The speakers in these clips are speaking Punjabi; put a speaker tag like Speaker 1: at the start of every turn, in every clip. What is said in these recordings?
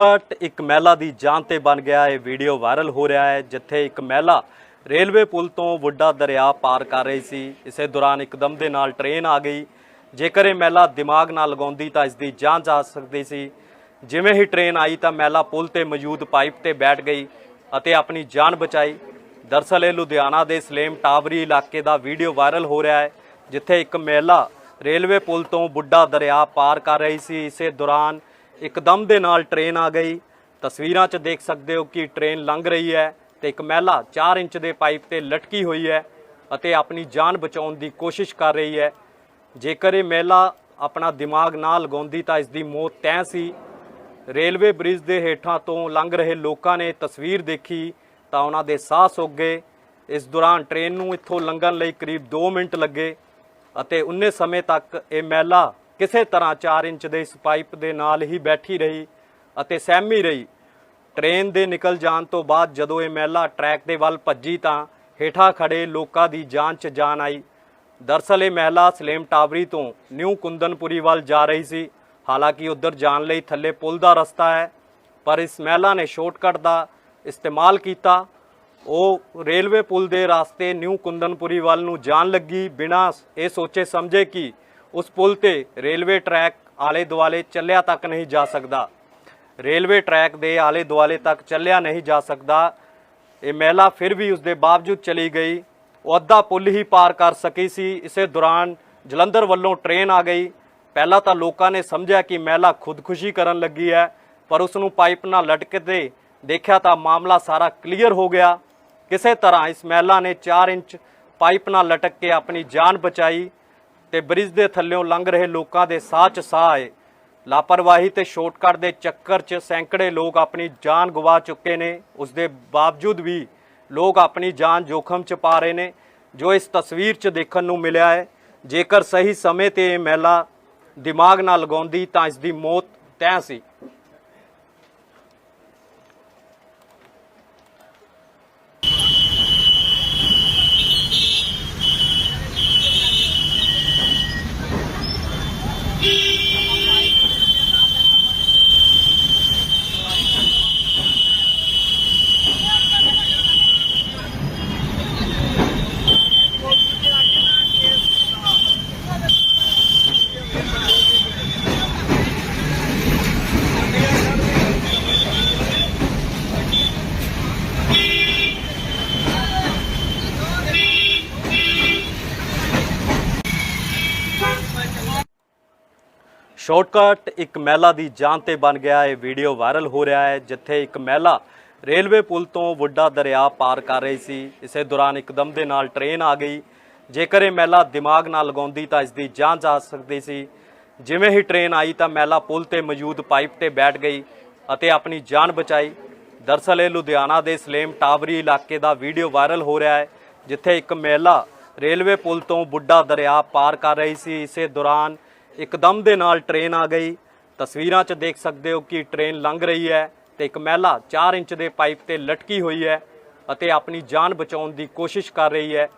Speaker 1: ਬਟ ਇੱਕ ਮਹਿਲਾ ਦੀ ਜਾਨ ਤੇ ਬਣ ਗਿਆ। ਇਹ ਵੀਡੀਓ ਵਾਇਰਲ ਹੋ ਰਿਹਾ ਹੈ, ਜਿੱਥੇ ਇੱਕ ਮਹਿਲਾ ਰੇਲਵੇ ਪੁਲ ਤੋਂ ਵੱਡਾ ਦਰਿਆ ਪਾਰ ਕਰ ਰਹੀ ਸੀ। ਇਸੇ ਦੌਰਾਨ ਇੱਕਦਮ ਦੇ ਨਾਲ ਟ੍ਰੇਨ ਆ ਗਈ। ਜੇਕਰ ਇਹ ਮਹਿਲਾ ਦਿਮਾਗ ਨਾਲ ਲਗਾਉਂਦੀ ਤਾਂ ਇਸ ਦੀ ਜਾਨ ਜਾ ਸਕਦੀ ਸੀ। ਜਿਵੇਂ ਹੀ ਟ੍ਰੇਨ ਆਈ ਤਾਂ ਮਹਿਲਾ ਪੁਲ ਤੇ ਮੌਜੂਦ ਪਾਈਪ ਤੇ ਬੈਠ ਗਈ ਅਤੇ ਆਪਣੀ ਜਾਨ ਬਚਾਈ। ਦਰਸਲ ਇਹ ਲੁਧਿਆਣਾ ਦੇ ਸਲੇਮ ਟਾਵਰੀ ਇਲਾਕੇ ਦਾ ਵੀਡੀਓ ਵਾਇਰਲ ਹੋ ਰਿਹਾ ਹੈ, ਜਿੱਥੇ ਇੱਕ ਮਹਿਲਾ ਰੇਲਵੇ ਪੁਲ ਤੋਂ ਬੁੱਢਾ ਦਰਿਆ ਪਾਰ ਕਰ ਰਹੀ ਸੀ। ਇਸੇ ਦੌਰਾਨ ਇੱਕਦਮ ਦੇ ਨਾਲ ਟ੍ਰੇਨ ਆ ਗਈ। ਤਸਵੀਰਾਂ 'ਚ ਦੇਖ ਸਕਦੇ ਹੋ ਕਿ ਟ੍ਰੇਨ ਲੰਘ ਰਹੀ ਹੈ ਤੇ ਇੱਕ ਮਹਿਲਾ 4 ਇੰਚ ਦੇ ਪਾਈਪ ਤੇ ਲਟਕੀ ਹੋਈ ਹੈ ਅਤੇ ਆਪਣੀ ਜਾਨ ਬਚਾਉਣ ਦੀ ਕੋਸ਼ਿਸ਼ ਕਰ ਰਹੀ ਹੈ। ਜੇਕਰ ਇਹ ਮਹਿਲਾ ਆਪਣਾ ਦਿਮਾਗ ਨਾ ਲਗਾਉਂਦੀ ਤਾਂ ਇਸ ਦੀ ਮੌਤ ਤੈਅ ਸੀ। ਰੇਲਵੇ ਬ੍ਰਿਜ ਦੇ ਹੇਠਾਂ ਤੋਂ ਲੰਘ ਰਹੇ ਲੋਕਾਂ ਨੇ ਤਸਵੀਰ ਦੇਖੀ ਤਾਂ ਉਹਨਾਂ ਦੇ ਸਾਹ ਸੁੱਕ ਗਏ। ਇਸ ਦੌਰਾਨ ਟ੍ਰੇਨ ਨੂੰ ਇੱਥੋਂ ਲੰਘਣ ਲਈ ਕਰੀਬ 2 ਮਿੰਟ ਲੱਗੇ ਅਤੇ ਉਨੇ ਸਮੇਂ ਤੱਕ ਇਹ ਮਹਿਲਾ ਕਿਸੇ ਤਰ੍ਹਾਂ 4 ਇੰਚ ਦੇ ਇਸ ਪਾਈਪ ਦੇ ਨਾਲ ਹੀ ਬੈਠੀ ਰਹੀ ਅਤੇ ਸਹਿਮੀ ਰਹੀ। ਟ੍ਰੇਨ ਦੇ ਨਿਕਲ ਜਾਣ ਤੋਂ ਬਾਅਦ ਜਦੋਂ ਇਹ ਮਹਿਲਾ ਟਰੈਕ ਦੇ ਵੱਲ ਭੱਜੀ ਤਾਂ ਹੇਠਾਂ ਖੜੇ ਲੋਕਾਂ ਦੀ ਜਾਨ 'ਚ ਜਾਨ ਆਈ। ਦਰਸਲ ਇਹ ਮਹਿਲਾ ਸਲੇਮ ਟਾਵਰੀ ਤੋਂ ਨਿਊ ਕੁੰਦਨਪੁਰੀ ਵੱਲ ਜਾ ਰਹੀ ਸੀ। ਹਾਲਾਂਕਿ ਉੱਧਰ ਜਾਣ ਲਈ ਥੱਲੇ ਪੁਲ ਦਾ ਰਸਤਾ ਹੈ, ਪਰ ਇਸ ਮਹਿਲਾ ਨੇ ਸ਼ਾਰਟਕਟ ਦਾ ਇਸਤੇਮਾਲ ਕੀਤਾ। ਉਹ ਰੇਲਵੇ ਪੁਲ ਦੇ ਰਾਸਤੇ ਨਿਊ ਕੁੰਦਨਪੁਰੀ ਵੱਲ ਨੂੰ ਜਾਣ ਲੱਗੀ ਬਿਨਾਂ ਇਹ ਸੋਚੇ ਸਮਝੇ ਕਿ ਉਸ ਪੁਲ ਤੇ ਰੇਲਵੇ ਟਰੈਕ ਆਲੇ ਦੁਆਲੇ ਚੱਲਿਆ ਤੱਕ ਨਹੀਂ ਜਾ ਸਕਦਾ। ਰੇਲਵੇ ਟਰੈਕ ਦੇ ਆਲੇ ਦੁਆਲੇ ਤੱਕ ਚੱਲਿਆ ਨਹੀਂ ਜਾ ਸਕਦਾ। ਇਹ ਮਹਿਲਾ ਫਿਰ ਵੀ ਉਸ ਦੇ ਬਾਵਜੂਦ ਚਲੀ ਗਈ। ਉਹ ਅੱਧਾ ਪੁਲ ਹੀ ਪਾਰ ਕਰ ਸਕੀ ਸੀ। ਇਸੇ ਦੌਰਾਨ ਜਲੰਧਰ ਵੱਲੋਂ ਟ੍ਰੇਨ ਆ ਗਈ। ਪਹਿਲਾਂ ਤਾਂ ਲੋਕਾਂ ਨੇ ਸਮਝਿਆ ਕਿ ਮਹਿਲਾ ਖੁਦਕੁਸ਼ੀ ਕਰਨ ਲੱਗੀ ਹੈ, ਪਰ ਉਸ ਨੂੰ ਪਾਈਪ ਨਾਲ ਲਟਕਦੇ ਦੇਖਿਆ ਤਾਂ ਮਾਮਲਾ ਸਾਰਾ ਕਲੀਅਰ ਹੋ ਗਿਆ। ਕਿਸੇ ਤਰ੍ਹਾਂ ਇਸ ਮਹਿਲਾ ਨੇ 4 ਇੰਚ ਪਾਈਪ ਨਾਲ ਲਟਕ ਕੇ ਆਪਣੀ ਜਾਨ ਬਚਾਈ। ਤੇ ਬ੍ਰਿਜ ਦੇ ਥੱਲਿਓਂ ਲੰਘ ਰਹੇ ਲੋਕਾਂ ਦੇ ਸਾਹ 'ਚ ਸਾਹ ਆਏ। ਲਾਪਰਵਾਹੀ ਤੇ ਸ਼ਾਰਟਕਟ ਦੇ ਚੱਕਰ 'ਚ ਸੈਂਕੜੇ ਲੋਕ ਆਪਣੀ ਜਾਨ ਗਵਾ ਚੁੱਕੇ ਨੇ। ਉਸ ਦੇ ਬਾਵਜੂਦ ਵੀ ਲੋਕ ਆਪਣੀ ਜਾਨ ਜੋਖਮ 'ਚ ਪਾ ਰਹੇ ਨੇ, ਜੋ ਇਸ ਤਸਵੀਰ 'ਚ ਦੇਖਣ ਨੂੰ ਮਿਲਿਆ ਹੈ। ਜੇਕਰ ਸਹੀ ਸਮੇਂ ਤੇ ਇਹ ਮਹਿਲਾ ਦਿਮਾਗ ਨਾਲ ਲਗਾਉਂਦੀ ਤਾਂ ਇਸ ਦੀ ਮੌਤ ਤੈਅ ਸੀ। ਸ਼ਾਰਟਕਟ ਇੱਕ ਮਹਿਲਾ ਦੀ ਜਾਨ ਤੇ ਬਣ ਗਿਆ ਇਹ ਵੀਡੀਓ ਵਾਇਰਲ ਹੋ ਰਿਹਾ ਹੈ, ਜਿੱਥੇ ਇੱਕ ਮਹਿਲਾ ਰੇਲਵੇ ਪੁਲ ਤੋਂ ਵੱਡਾ ਦਰਿਆ ਪਾਰ ਕਰ ਰਹੀ ਸੀ। ਇਸੇ ਦੌਰਾਨ ਇੱਕਦਮ ਦੇ ਨਾਲ ਟ੍ਰੇਨ ਆ ਗਈ। ਜੇਕਰ ਇਹ ਮਹਿਲਾ ਦਿਮਾਗ ਨਾਲ ਲਗਾਉਂਦੀ ਤਾਂ ਇਸ ਦੀ ਜਾਨ ਜਾ ਸਕਦੀ ਸੀ। ਜਿਵੇਂ ਹੀ ਟ੍ਰੇਨ ਆਈ ਤਾਂ ਮਹਿਲਾ ਪੁਲ ਤੇ ਮੌਜੂਦ ਪਾਈਪ ਤੇ ਬੈਠ ਗਈ ਅਤੇ ਆਪਣੀ ਜਾਨ ਬਚਾਈ। ਦਰਸਲ ਇਹ ਲੁਧਿਆਣਾ ਦੇ ਸਲੇਮ ਟਾਵਰੀ ਇਲਾਕੇ ਦਾ ਵੀਡੀਓ ਵਾਇਰਲ ਹੋ ਰਿਹਾ ਹੈ, ਜਿੱਥੇ ਇੱਕ ਮਹਿਲਾ ਰੇਲਵੇ ਪੁਲ ਤੋਂ ਬੁੱਢਾ ਦਰਿਆ ਪਾਰ ਕਰ ਰਹੀ ਸੀ। ਇਸੇ ਦੌਰਾਨ ਇੱਕਦਮ ਦੇ ਨਾਲ ਟ੍ਰੇਨ ਆ ਗਈ। ਤਸਵੀਰਾਂ 'ਚ ਦੇਖ ਸਕਦੇ ਹੋ ਕਿ ਟ੍ਰੇਨ ਲੰਘ ਰਹੀ ਹੈ ਤੇ ਇੱਕ ਮਹਿਲਾ 4 ਇੰਚ ਦੇ ਪਾਈਪ ਤੇ ਲਟਕੀ ਹੋਈ ਹੈ ਅਤੇ ਆਪਣੀ ਜਾਨ ਬਚਾਉਣ ਦੀ ਕੋਸ਼ਿਸ਼ ਕਰ ਰਹੀ ਹੈ।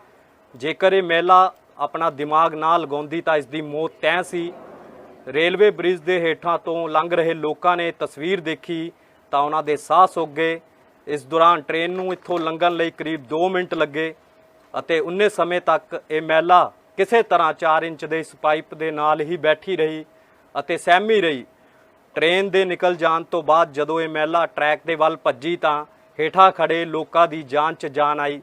Speaker 1: ਜੇਕਰ ਇਹ ਮਹਿਲਾ ਆਪਣਾ ਦਿਮਾਗ ਨਾ ਲਗਾਉਂਦੀ ਤਾਂ ਇਸ ਦੀ ਮੌਤ ਤੈਅ ਸੀ। ਰੇਲਵੇ ਬ੍ਰਿਜ ਦੇ ਹੇਠਾਂ ਤੋਂ ਲੰਘ ਰਹੇ ਲੋਕਾਂ ਨੇ ਤਸਵੀਰ ਦੇਖੀ ਤਾਂ ਉਹਨਾਂ ਦੇ ਸਾਹ ਸੁੱਕ ਗਏ। ਇਸ ਦੌਰਾਨ ਟ੍ਰੇਨ ਨੂੰ ਇੱਥੋਂ ਲੰਘਣ ਲਈ ਕਰੀਬ 2 ਮਿੰਟ ਲੱਗੇ ਅਤੇ ਉਨੇ ਸਮੇਂ ਤੱਕ ਇਹ ਮਹਿਲਾ ਕਿਸੇ ਤਰ੍ਹਾਂ 4 ਇੰਚ ਦੇ ਇਸ ਪਾਈਪ ਦੇ ਨਾਲ ਹੀ ਬੈਠੀ ਰਹੀ ਅਤੇ ਸਹਿਮੀ ਰਹੀ। ਟ੍ਰੇਨ ਦੇ ਨਿਕਲ ਜਾਣ ਤੋਂ ਬਾਅਦ ਜਦੋਂ ਇਹ ਮਹਿਲਾ ਟਰੈਕ ਦੇ ਵੱਲ ਭੱਜੀ ਤਾਂ ਹੇਠਾਂ ਖੜੇ ਲੋਕਾਂ ਦੀ ਜਾਨ 'ਚ ਜਾਨ ਆਈ।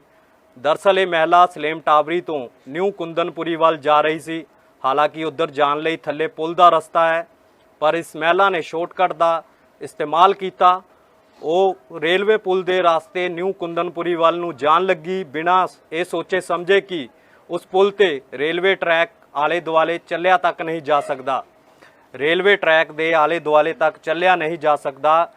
Speaker 1: ਦਰਸਲ ਇਹ ਮਹਿਲਾ ਸਲੇਮ ਟਾਵਰੀ ਤੋਂ ਨਿਊ ਕੁੰਦਨਪੁਰੀ ਵੱਲ ਜਾ ਰਹੀ ਸੀ। ਹਾਲਾਂਕਿ ਉੱਧਰ ਜਾਣ ਲਈ ਥੱਲੇ ਪੁਲ ਦਾ ਰਸਤਾ ਹੈ, ਪਰ ਇਸ ਮਹਿਲਾ ਨੇ ਸ਼ਾਰਟਕਟ ਦਾ ਇਸਤੇਮਾਲ ਕੀਤਾ। ਉਹ ਰੇਲਵੇ ਪੁਲ ਦੇ ਰਾਸਤੇ ਨਿਊ ਕੁੰਦਨਪੁਰੀ ਵੱਲ ਨੂੰ ਜਾਣ ਲੱਗੀ ਬਿਨਾਂ ਇਹ ਸੋਚੇ ਸਮਝੇ ਕਿ ਉਸ ਪੁਲ ਤੇ ਰੇਲਵੇ ਟਰੈਕ ਆਲੇ ਦੁਆਲੇ ਚੱਲਿਆ ਤੱਕ ਨਹੀਂ ਜਾ ਸਕਦਾ। ਰੇਲਵੇ ਟਰੈਕ ਦੇ ਆਲੇ ਦੁਆਲੇ ਤੱਕ ਚੱਲਿਆ ਨਹੀਂ ਜਾ ਸਕਦਾ।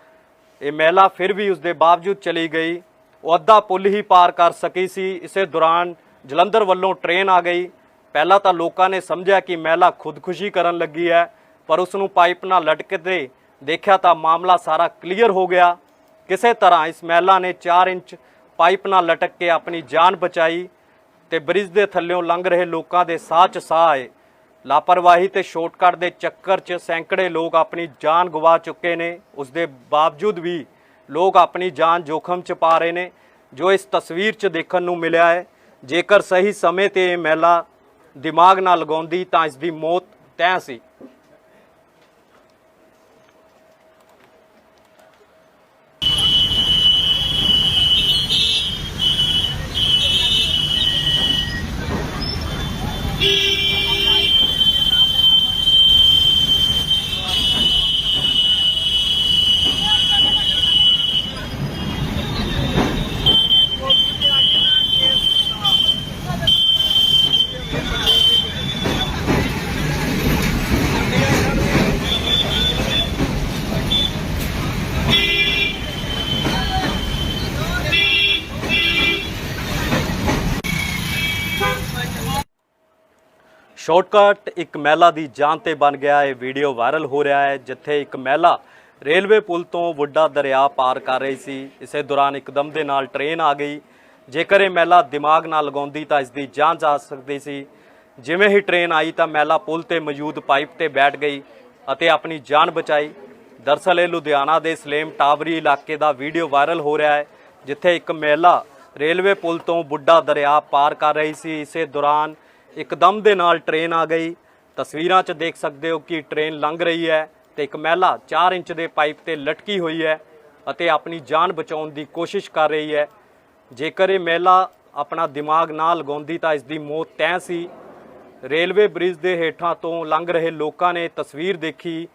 Speaker 1: ਇਹ ਮਹਿਲਾ ਫਿਰ ਵੀ ਉਸ ਦੇ ਬਾਵਜੂਦ ਚਲੀ ਗਈ। ਉਹ ਅੱਧਾ ਪੁਲ ਹੀ ਪਾਰ ਕਰ ਸਕੀ ਸੀ। ਇਸੇ ਦੌਰਾਨ ਜਲੰਧਰ ਵੱਲੋਂ ਟ੍ਰੇਨ ਆ ਗਈ। ਪਹਿਲਾਂ ਤਾਂ ਲੋਕਾਂ ਨੇ ਸਮਝਿਆ ਕਿ ਮਹਿਲਾ ਖੁਦਕੁਸ਼ੀ ਕਰਨ ਲੱਗੀ ਹੈ, ਪਰ ਉਸ ਨੂੰ ਪਾਈਪ ਨਾਲ ਲਟਕਦੇ ਦੇਖਿਆ ਤਾਂ ਮਾਮਲਾ ਸਾਰਾ ਕਲੀਅਰ ਹੋ ਗਿਆ। ਕਿਸੇ ਤਰ੍ਹਾਂ ਇਸ ਮਹਿਲਾ ਨੇ 4 ਇੰਚ ਪਾਈਪ ਨਾਲ ਲਟਕ ਕੇ ਆਪਣੀ ਜਾਨ ਬਚਾਈ। ਤੇ ਬ੍ਰਿਜ ਦੇ ਥੱਲਿਓਂ ਲੰਘ ਰਹੇ ਲੋਕਾਂ ਦੇ ਸਾਹ 'ਚ ਸਾਹ ਆਏ। ਲਾਪਰਵਾਹੀ ਤੇ ਸ਼ਾਰਟਕਟ ਦੇ ਚੱਕਰ 'ਚ ਸੈਂਕੜੇ ਲੋਕ ਆਪਣੀ ਜਾਨ ਗਵਾ ਚੁੱਕੇ ਨੇ। ਉਸ ਦੇ ਬਾਵਜੂਦ ਵੀ ਲੋਕ ਆਪਣੀ ਜਾਨ ਜੋਖਮ 'ਚ ਪਾ ਰਹੇ ਨੇ, ਜੋ ਇਸ ਤਸਵੀਰ 'ਚ ਦੇਖਣ ਨੂੰ ਮਿਲਿਆ ਹੈ। ਜੇਕਰ ਸਹੀ ਸਮੇਂ ਤੇ ਇਹ ਮਹਿਲਾ ਦਿਮਾਗ ਨਾਲ ਲਗਾਉਂਦੀ ਤਾਂ ਇਸ ਦੀ ਮੌਤ ਤੈਅ ਸੀ। ਸ਼ਾਰਟਕਟ ਇੱਕ ਮਹਿਲਾ ਦੀ ਜਾਨ ਤੇ ਬਣ ਗਿਆ ਇਹ ਵੀਡੀਓ ਵਾਇਰਲ ਹੋ ਰਿਹਾ ਹੈ, ਜਿੱਥੇ ਇੱਕ ਮਹਿਲਾ ਰੇਲਵੇ ਪੁਲ ਤੋਂ ਵੱਡਾ ਦਰਿਆ ਪਾਰ ਕਰ ਰਹੀ ਸੀ। ਇਸੇ ਦੌਰਾਨ ਇੱਕਦਮ ਦੇ ਨਾਲ ਟ੍ਰੇਨ ਆ ਗਈ। ਜੇਕਰ ਇਹ ਮਹਿਲਾ ਦਿਮਾਗ ਨਾਲ ਲਗਾਉਂਦੀ ਤਾਂ ਇਸ ਦੀ ਜਾਨ ਜਾ ਸਕਦੀ ਸੀ। ਜਿਵੇਂ ਹੀ ਟ੍ਰੇਨ ਆਈ ਤਾਂ ਮਹਿਲਾ ਪੁਲ ਤੇ ਮੌਜੂਦ ਪਾਈਪ ਤੇ ਬੈਠ ਗਈ ਅਤੇ ਆਪਣੀ ਜਾਨ ਬਚਾਈ। ਦਰਸਲ ਇਹ ਲੁਧਿਆਣਾ ਦੇ ਸਲੇਮ ਟਾਵਰੀ ਇਲਾਕੇ ਦਾ ਵੀਡੀਓ ਵਾਇਰਲ ਹੋ ਰਿਹਾ ਹੈ, ਜਿੱਥੇ ਇੱਕ ਮਹਿਲਾ ਰੇਲਵੇ ਪੁਲ ਤੋਂ ਬੁੱਢਾ ਦਰਿਆ ਪਾਰ ਕਰ ਰਹੀ ਸੀ। ਇਸੇ ਦੌਰਾਨ ਇੱਕਦਮ ਦੇ ਨਾਲ ਟ੍ਰੇਨ ਆ ਗਈ। ਤਸਵੀਰਾਂ 'ਚ ਦੇਖ ਸਕਦੇ ਹੋ ਕਿ ਟ੍ਰੇਨ ਲੰਘ ਰਹੀ ਹੈ ਤੇ ਇੱਕ ਮਹਿਲਾ 4 ਇੰਚ ਦੇ ਪਾਈਪ ਤੇ ਲਟਕੀ ਹੋਈ ਹੈ ਅਤੇ ਆਪਣੀ ਜਾਨ ਬਚਾਉਣ ਦੀ ਕੋਸ਼ਿਸ਼ ਕਰ ਰਹੀ ਹੈ। ਜੇਕਰ ਇਹ ਮਹਿਲਾ ਆਪਣਾ ਦਿਮਾਗ ਨਾ ਲਗਾਉਂਦੀ ਤਾਂ ਇਸ ਦੀ ਮੌਤ ਤੈਅ ਸੀ। ਰੇਲਵੇ ਬ੍ਰਿਜ ਦੇ ਹੇਠਾਂ ਤੋਂ ਲੰਘ ਰਹੇ ਲੋਕਾਂ ਨੇ ਤਸਵੀਰ ਦੇਖੀ